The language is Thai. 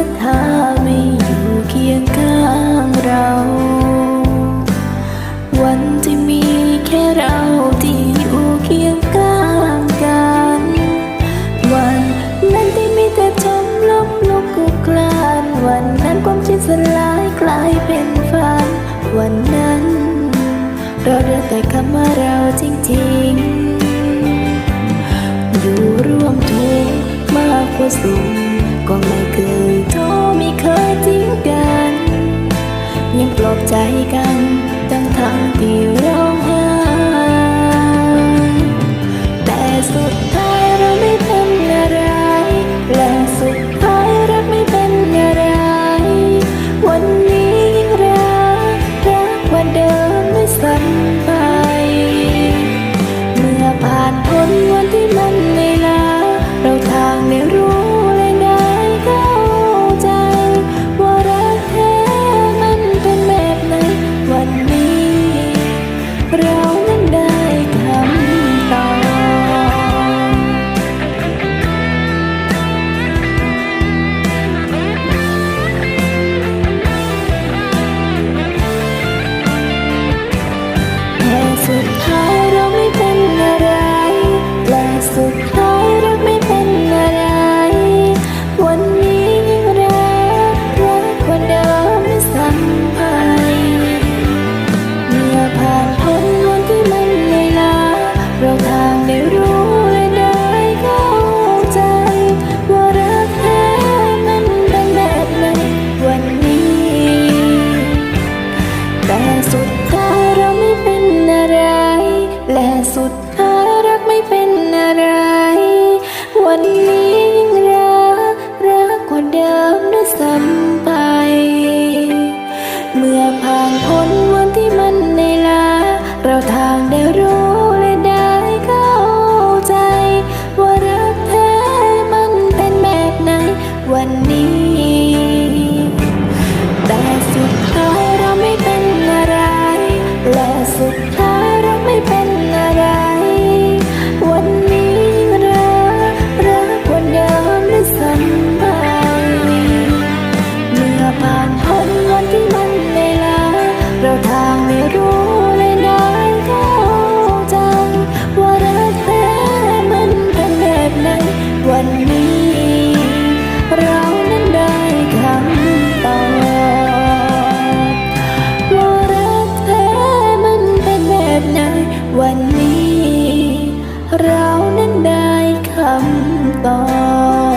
รัทธาไม่อยู่เคียงข้างเรา วันที่มีแค่เราที่อยู่เคียงข้างกัน วันนั้นที่มีแต่ชมลบลุกกุกลาน วันนั้นความคิดสลายกลายเป็นฝัน วันนั้น เราเดือแต่คำว่าเราจริงๆ อยู่ร่วมทุกข์มากกว่าสุขก็ไม่ อบใจกัน ทั้งทางที่ สุดน่ารักไม่เป็นอะไร วัน วันนี้ เรานั้นได้คำตอบว่ารักแท้มันเป็นแบบไหน วันนี้ เรานั้นได้คำตอบ